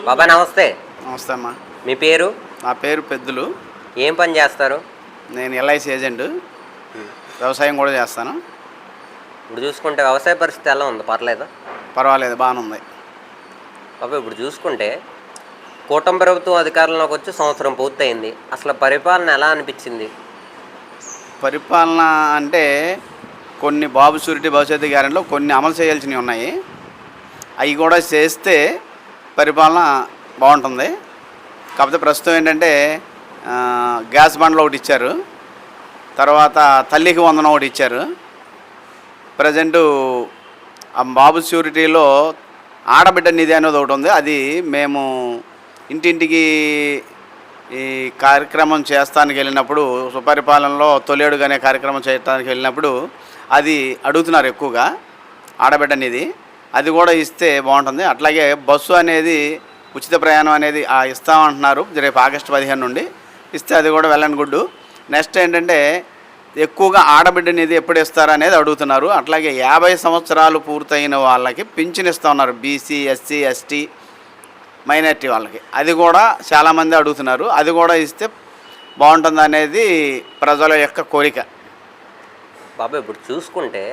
బాబా నమస్తే. నమస్తే అమ్మా. మీ పేరు? నా పేరు పెద్దులు. ఏం పని చేస్తారు? నేను ఎల్ఐసి ఏజెంట్. వ్యవసాయం కూడా చేస్తాను. ఇప్పుడు చూసుకుంటే వ్యవసాయ పరిస్థితి ఎలా ఉంది? పర్లేదా? పర్వాలేదు బాగానే ఉంది. బాబా ఇప్పుడు చూసుకుంటే కూటమి ప్రభుత్వం అధికారంలోకి వచ్చి సంవత్సరం పూర్తయింది. అసలు పరిపాలన ఎలా అనిపించింది? పరిపాలన అంటే కొన్ని బాబు షూరిటీ భవిష్యత్తు గ్యారెంటీలో కొన్ని అమలు చేయాల్సినవి ఉన్నాయి. అవి కూడా చేస్తే పరిపాలన బాగుంటుంది. కాకపోతే ప్రస్తుతం ఏంటంటే గ్యాస్ బండ్లు ఒకటి ఇచ్చారు. తర్వాత తల్లికి వందనం ఒకటి ఇచ్చారు. ప్రజెంటు ఆ బాబు షూరిటీలో ఆడబిడ్డ నిధి అనేది ఒకటి ఉంది. అది మేము ఇంటింటికి ఈ కార్యక్రమం చేస్తానికి వెళ్ళినప్పుడు సుపరిపాలనలో తొలేడుగానే కార్యక్రమం చేయడానికి వెళ్ళినప్పుడు అది అడుగుతున్నారు ఎక్కువగా ఆడబిడ్డ నిధి. అది కూడా ఇస్తే బాగుంటుంది. అట్లాగే బస్సు అనేది ఉచిత ప్రయాణం అనేది ఇస్తామంటున్నారు. రేపు ఆగస్టు పదిహేను నుండి ఇస్తే అది కూడా వెళ్ళని గుడ్డు. నెక్స్ట్ ఏంటంటే ఎక్కువగా ఆడబిడ్డ నిధి ఎప్పుడు ఇస్తారు అనేది అడుగుతున్నారు. అట్లాగే యాభై సంవత్సరాలు పూర్తయిన వాళ్ళకి పింఛన్ ఇస్తా ఉన్నారు బీసీ ఎస్సీ ఎస్టీ మైనార్టీ వాళ్ళకి. అది కూడా చాలామంది అడుగుతున్నారు. అది కూడా ఇస్తే బాగుంటుంది అనేది ప్రజల యొక్క కోరిక. బాబా ఇప్పుడు చూసుకుంటే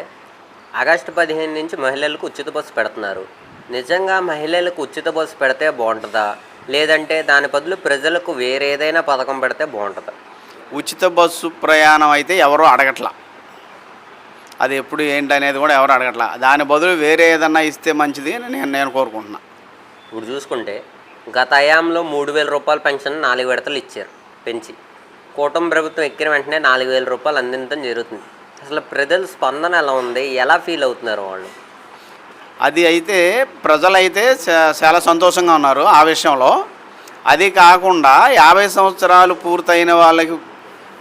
ఆగస్టు పదిహేను నుంచి మహిళలకు ఉచిత బస్సు పెడుతున్నారు. నిజంగా మహిళలకు ఉచిత బస్సు పెడితే బాగుంటుందా? లేదంటే దాని బదులు ప్రజలకు వేరే ఏదైనా పథకం పెడితే బాగుంటుందా? ఉచిత బస్సు ప్రయాణం అయితే ఎవరు అడగట్లా. అది ఎప్పుడు ఏంటి అనేది కూడా ఎవరు అడగట్లా. దాని బదులు వేరే ఏదన్నా ఇస్తే మంచిది అని నేను నేను కోరుకుంటున్నా. ఇప్పుడు చూసుకుంటే గత అయాంలో మూడు వేల రూపాయల పెన్షన్ నాలుగు విడతలు ఇచ్చారు. పెంచి. కూటమి ప్రభుత్వం ఎక్కిన వెంటనే నాలుగు వేల రూపాయలు అందించడం జరుగుతుంది. అసలు ప్రజల స్పందన ఎలా ఉంది? ఎలా ఫీల్ అవుతున్నారు వాళ్ళు? అది అయితే ప్రజలైతే చా- చాలా సంతోషంగా ఉన్నారు ఆ విషయంలో. అది కాకుండా యాభై సంవత్సరాలు పూర్తయిన వాళ్ళకి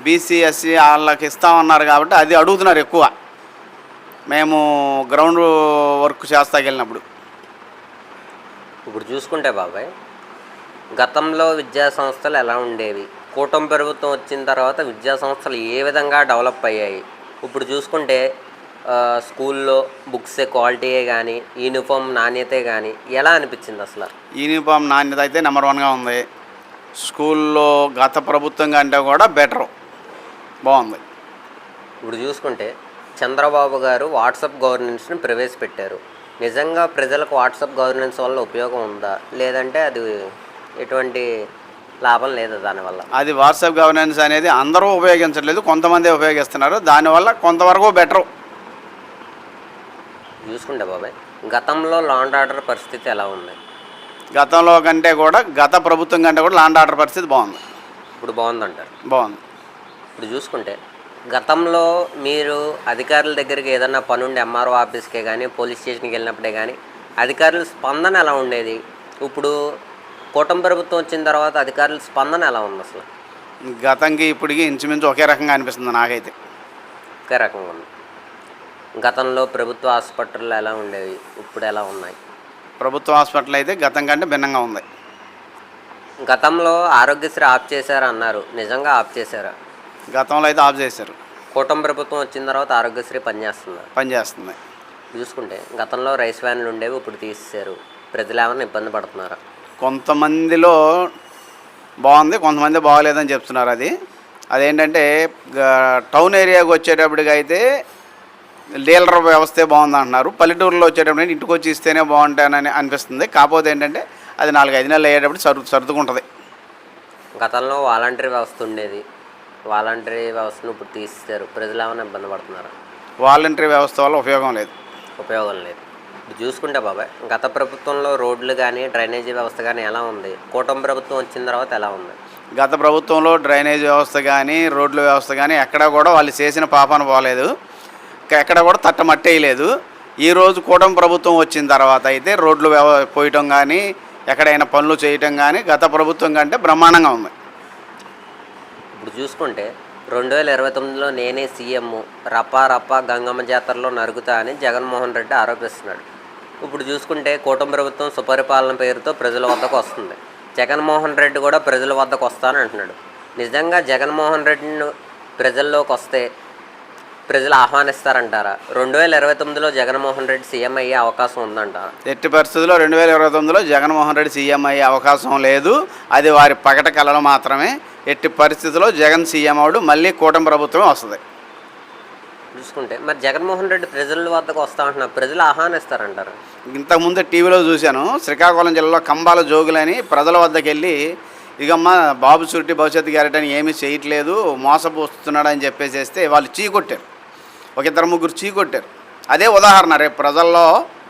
బీసీ ఎస్సీ వాళ్ళకి ఇస్తామన్నారు కాబట్టి అది అడుగుతున్నారు ఎక్కువ. మేము గ్రౌండ్ వర్క్ చేస్తాకి వెళ్ళినప్పుడు ఇప్పుడు చూసుకుంటే బాబాయ్ గతంలో విద్యా సంస్థలు ఎలా ఉండేవి? కూటమి ప్రభుత్వం వచ్చిన తర్వాత విద్యా సంస్థలు ఏ విధంగా డెవలప్ అయ్యాయి? ఇప్పుడు చూసుకుంటే స్కూల్లో బుక్స్ క్వాలిటీయే కానీ యూనిఫామ్ నాణ్యతే కానీ ఎలా అనిపించింది అసలు? యూనిఫామ్ నాణ్యత అయితే నెంబర్ వన్గా ఉంది. స్కూల్లో గత ప్రభుత్వం కంటే కూడా బెటర్. బాగుంది. ఇప్పుడు చూసుకుంటే చంద్రబాబు గారు వాట్సాప్ గవర్నెన్స్ని ప్రవేశపెట్టారు. నిజంగా ప్రజలకు వాట్సాప్ గవర్నెన్స్ వల్ల ఉపయోగం ఉందా? లేదంటే అది ఎటువంటి లాభం లేదా దానివల్ల. అది వాట్సాప్ గవర్నెన్స్ అనేది అందరూ ఉపయోగించట్లేదు కొంతమంది ఉపయోగిస్తున్నారు. దానివల్ల కొంతవరకు బెటరు. చూసుకుంటే బాబాయ్ గతంలో లాండ్ ఆర్డర్ పరిస్థితి ఎలా ఉంది? గతంలో కంటే కూడా గత ప్రభుత్వం కంటే కూడా లాండ్ ఆర్డర్ పరిస్థితి బాగుంది. ఇప్పుడు బాగుందంటారు? బాగుంది. ఇప్పుడు చూసుకుంటే గతంలో మీరు అధికారుల దగ్గరికి ఏదన్నా పని ఉండి ఎంఆర్ఓ ఆఫీస్కే కానీ పోలీస్ స్టేషన్కి వెళ్ళినప్పుడే కానీ అధికారుల స్పందన ఎలా ఉండేది? ఇప్పుడు కూటమి ప్రభుత్వం వచ్చిన తర్వాత అధికారుల స్పందన ఎలా ఉంది అసలు? గతంకి ఇప్పటికి ఇంచుమించు ఒకే రకంగా అనిపిస్తుంది నాకైతే. ఒకే రకంగా ఉంది. గతంలో ప్రభుత్వ హాస్పిటల్ ఎలా ఉండేవి? ఇప్పుడు ఎలా ఉన్నాయి? ప్రభుత్వ హాస్పిటల్ అయితే గతం కంటే భిన్నంగా ఉంది. గతంలో ఆరోగ్యశ్రీ ఆఫ్ చేశారు అన్నారు. నిజంగా ఆఫ్ చేశారా? గతంలో అయితే ఆఫ్ చేశారు. కూటమి ప్రభుత్వం వచ్చిన తర్వాత ఆరోగ్యశ్రీ పనిచేస్తున్నారు పనిచేస్తుంది. చూసుకుంటే గతంలో రైస్ వ్యాన్లు ఉండేవి ఇప్పుడు తీసేశారు. ప్రజలు ఏమైనా ఇబ్బంది పడుతున్నారా? కొంతమందిలో బాగుంది కొంతమంది బాగోలేదని చెప్తున్నారు అది. అదేంటంటే టౌన్ ఏరియాకి వచ్చేటప్పటికి అయితే డీలర్ వ్యవస్థే బాగుంది అంటున్నారు పల్లెటూరులో వచ్చేటప్పుడు ఇంటికి వచ్చి ఇస్తేనే బాగుంటానని అనిపిస్తుంది. కాకపోతే ఏంటంటే అది నాలుగు ఐదు నెలలు అయ్యేటప్పుడు సర్దు సర్దుకుంటుంది. గతంలో వాలంటరీ వ్యవస్థ ఉండేది. వాలంటరీ వ్యవస్థను ఇప్పుడు తీసేశారు. ప్రజలు ఏమైనా ఇబ్బంది పడుతున్నారా? వాలంటరీ వ్యవస్థ వల్ల ఉపయోగం లేదు. ఉపయోగం లేదు. ఇప్పుడు చూసుకుంటే బాబాయ్ గత ప్రభుత్వంలో రోడ్లు కానీ డ్రైనేజీ వ్యవస్థ కానీ ఎలా ఉంది? కూటమి ప్రభుత్వం వచ్చిన తర్వాత ఎలా ఉంది? గత ప్రభుత్వంలో డ్రైనేజ్ వ్యవస్థ కానీ రోడ్ల వ్యవస్థ కానీ ఎక్కడా కూడా వాళ్ళు చేసిన పాపాన పోలేదు. ఎక్కడ కూడా తట్టమట్టేయలేదు. ఈరోజు కూటమి ప్రభుత్వం వచ్చిన తర్వాత అయితే రోడ్లు వ్యవ పోయటం కానీ ఎక్కడైనా పనులు చేయటం కానీ గత ప్రభుత్వం కంటే బ్రహ్మాండంగా ఉంది. ఇప్పుడు చూసుకుంటే రెండు వేల ఇరవై తొమ్మిదిలో నేనే సీఎం. రప్పా రప్పా గంగమ్మ జాతరలో నరుగుతా అని జగన్మోహన్ రెడ్డి ఆరోపిస్తున్నాడు. ఇప్పుడు చూసుకుంటే కూటమి ప్రభుత్వం సుపరిపాలన పేరుతో ప్రజల వద్దకు వస్తుంది. జగన్మోహన్ రెడ్డి కూడా ప్రజల వద్దకు వస్తానని అంటున్నాడు. నిజంగా జగన్మోహన్ రెడ్డిని ప్రజల్లోకి వస్తే ప్రజలు ఆహ్వానిస్తారంటారా? రెండు వేల ఇరవై తొమ్మిదిలో జగన్మోహన్ రెడ్డి సీఎం అయ్యే అవకాశం ఉందంటారా? ఎట్టి పరిస్థితుల్లో రెండు వేల ఇరవై తొమ్మిదిలో జగన్మోహన్ రెడ్డి సీఎం అయ్యే అవకాశం లేదు. అది వారి పగట కళలు మాత్రమే. ఎట్టి పరిస్థితుల్లో జగన్ సీఎం అవడు మళ్ళీ కూటమి ప్రభుత్వమే వస్తుంది. చూసుకుంటే మరి జగన్మోహన్ రెడ్డి ప్రజల వద్దకు వస్తా అంటున్నారు. ప్రజలు ఆహ్వానిస్తారంటారు. ఇంతకుముందు టీవీలో చూశాను శ్రీకాకుళం జిల్లాలో కంబాల జోగులని ప్రజల వద్దకు వెళ్ళి ఇకమ్మ బాబు చుట్టి భవిష్యత్తు గ్యారెంటీ అని ఏమీ చేయట్లేదు మోసపోస్తున్నాడు అని చెప్పేసేస్తే వాళ్ళు చీకొట్టారు ఒక ఇద్దరు ముగ్గురు చీకొట్టారు అదే ఉదాహరణ రేపు ప్రజల్లో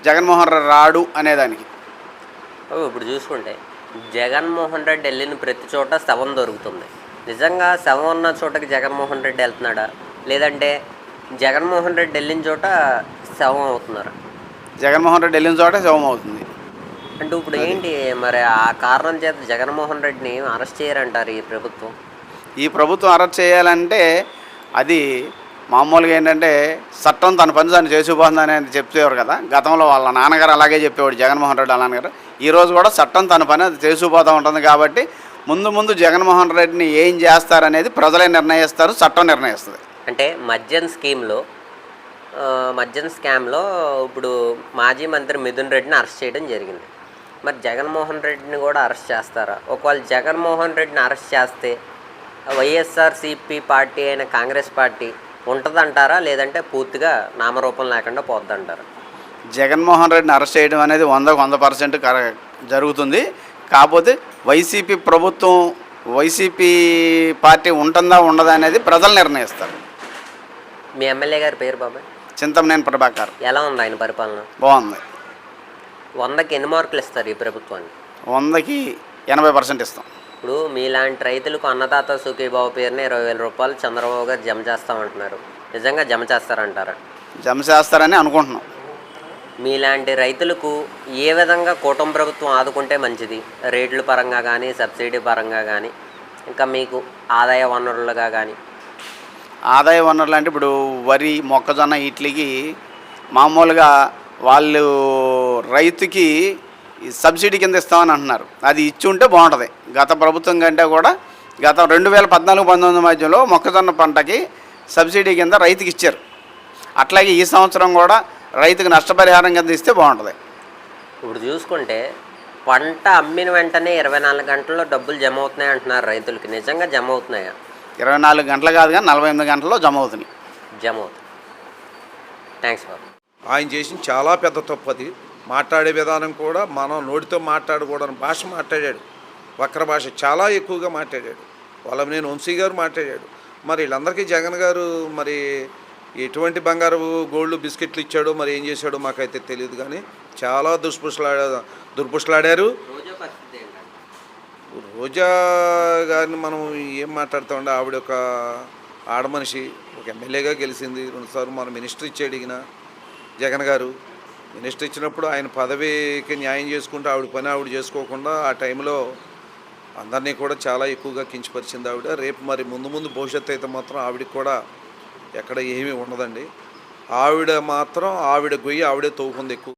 జగన్మోహన్ రెడ్డి రాడు అనేదానికి. ఇప్పుడు చూసుకుంటే జగన్మోహన్ రెడ్డి వెళ్ళిన ప్రతి చోట శవం దొరుకుతుంది. నిజంగా శవం ఉన్న చోటకి జగన్మోహన్ రెడ్డి వెళ్తున్నాడా? లేదంటే జగన్మోహన్ రెడ్డి వెళ్ళిన చోట శవం అవుతున్నారా? జగన్మోహన్ రెడ్డి వెళ్ళిన చోట శవం అవుతుంది. అంటే ఇప్పుడు ఏంటి? మరి ఆ కారణం చేత జగన్మోహన్ రెడ్డిని అరెస్ట్ చేయరంటారు ఈ ప్రభుత్వం? ఈ ప్రభుత్వం అరెస్ట్ చేయాలంటే అది మామూలుగా ఏంటంటే చట్టం తన పని తను చేసుకుపోతుందని అని కదా. గతంలో వాళ్ళ నాన్నగారు అలాగే చెప్పేవాడు జగన్మోహన్ రెడ్డి నాన్నగారు ఈరోజు కూడా చట్టం తన పని అది చేసుకుపోతూ ఉంటుంది కాబట్టి ముందు ముందు జగన్మోహన్ రెడ్డిని ఏం చేస్తారనేది ప్రజలే నిర్ణయిస్తారు చట్టం నిర్ణయిస్తుంది. అంటే మద్యం స్కీమ్లో మద్యం స్కామ్లో ఇప్పుడు మాజీ మంత్రి మిథున్ రెడ్డిని అరెస్ట్ చేయడం జరిగింది. మరి జగన్మోహన్ రెడ్డిని కూడా అరెస్ట్ చేస్తారా? ఒకవేళ జగన్మోహన్ రెడ్డిని అరెస్ట్ చేస్తే వైఎస్ఆర్సిపి పార్టీ అయిన కాంగ్రెస్ పార్టీ ఉంటుందంటారా? లేదంటే పూర్తిగా నామరూపం లేకుండా పోద్దంటారా? జగన్మోహన్ రెడ్డిని అరెస్ట్ చేయడం అనేది వందకు వంద పర్సెంట్ కర జరుగుతుంది. కాకపోతే వైసీపీ ప్రభుత్వం వైసీపీ పార్టీ ఉంటుందా ఉండదా అనేది ప్రజలు నిర్ణయిస్తారు. మీ ఎమ్మెల్యే గారి పేరు బాబాయ్? చింతమనేని ప్రభాకర్. ఎలా ఉంది ఆయన పరిపాలన? బాగుంది. వందకి ఎన్ని మార్కులు ఇస్తారు ఈ ప్రభుత్వాన్ని వందకి ఎనభై పర్సెంట్ ఇస్తాం. ఇప్పుడు మీలాంటి రైతులకు అన్నదాత సుఖీబాబు పేరున ఇరవై వేల రూపాయలు చంద్రబాబు గారు జమ చేస్తామంటున్నారు. నిజంగా జమ చేస్తారంటారా? జమ చేస్తారని అనుకుంటున్నాం. మీలాంటి రైతులకు ఏ విధంగా కూటమి ప్రభుత్వం ఆదుకుంటే మంచిది? రేట్ల పరంగా కానీ సబ్సిడీ పరంగా కానీ ఇంకా మీకు ఆదాయ వనరులుగా కానీ ఆదాయ వనరులు అంటే ఇప్పుడు వరి మొక్కజొన్న వీటికి మామూలుగా వాళ్ళు రైతుకి సబ్సిడీ కింద ఇస్తామని అంటున్నారు. అది ఇచ్చి ఉంటే బాగుంటుంది. గత ప్రభుత్వం కంటే కూడా గత రెండు వేల పద్నాలుగు పంతొమ్మిది మధ్యలో మొక్కజొన్న పంటకి సబ్సిడీ కింద రైతుకి ఇచ్చారు. అట్లాగే ఈ సంవత్సరం కూడా రైతుకి నష్టపరిహారం కింద ఇస్తే బాగుంటుంది. ఇప్పుడు చూసుకుంటే పంట అమ్మిన వెంటనే ఇరవై నాలుగు గంటల్లో డబ్బులు జమ అవుతున్నాయి అంటున్నారు రైతులకి. నిజంగా జమ అవుతున్నాయా? ఇరవై నాలుగు గంటలు కాదు కానీ నలభై ఎనిమిది గంటల్లో జమ అవుతున్నాయి. జమ అవుతుంది. థ్యాంక్స్ బాబు. ఆయన చేసిన చాలా పెద్ద తప్పు అది. మాట్లాడే విధానం కూడా మనం నోటితో మాట్లాడకూడని భాష మాట్లాడాడు. వక్ర భాష చాలా ఎక్కువగా మాట్లాడాడు. వాళ్ళ నేను వంశీ గారు మాట్లాడాడు. మరి వీళ్ళందరికీ జగన్ గారు మరి ఎటువంటి బంగారు గోల్డ్ బిస్కెట్లు ఇచ్చాడో మరి ఏం చేశాడో మాకైతే తెలియదు కానీ చాలా దుష్పుషలాడా దుర్పుషలాడారు రోజా గారిని మనం ఏం మాట్లాడుతామంటే ఆవిడ ఒక ఆడమనిషి ఒక ఎమ్మెల్యేగా గెలిచింది. రెండుసార్లు మన మినిస్టర్ ఇచ్చి అడిగిన జగన్ గారు మినిస్టర్ ఇచ్చినప్పుడు ఆయన పదవికి న్యాయం చేసుకుంటూ ఆవిడ పని ఆవిడ చేసుకోకుండా ఆ టైంలో అందరినీ కూడా చాలా ఎక్కువగా కించపరిచింది ఆవిడ. రేపు మరి ముందు ముందు భవిష్యత్తు అయితే మాత్రం ఆవిడకి కూడా ఎక్కడ ఏమీ ఉండదండి. ఆవిడ మాత్రం ఆవిడ గొయ్యి ఆవిడే తవ్వుకుంది ఎక్కువ.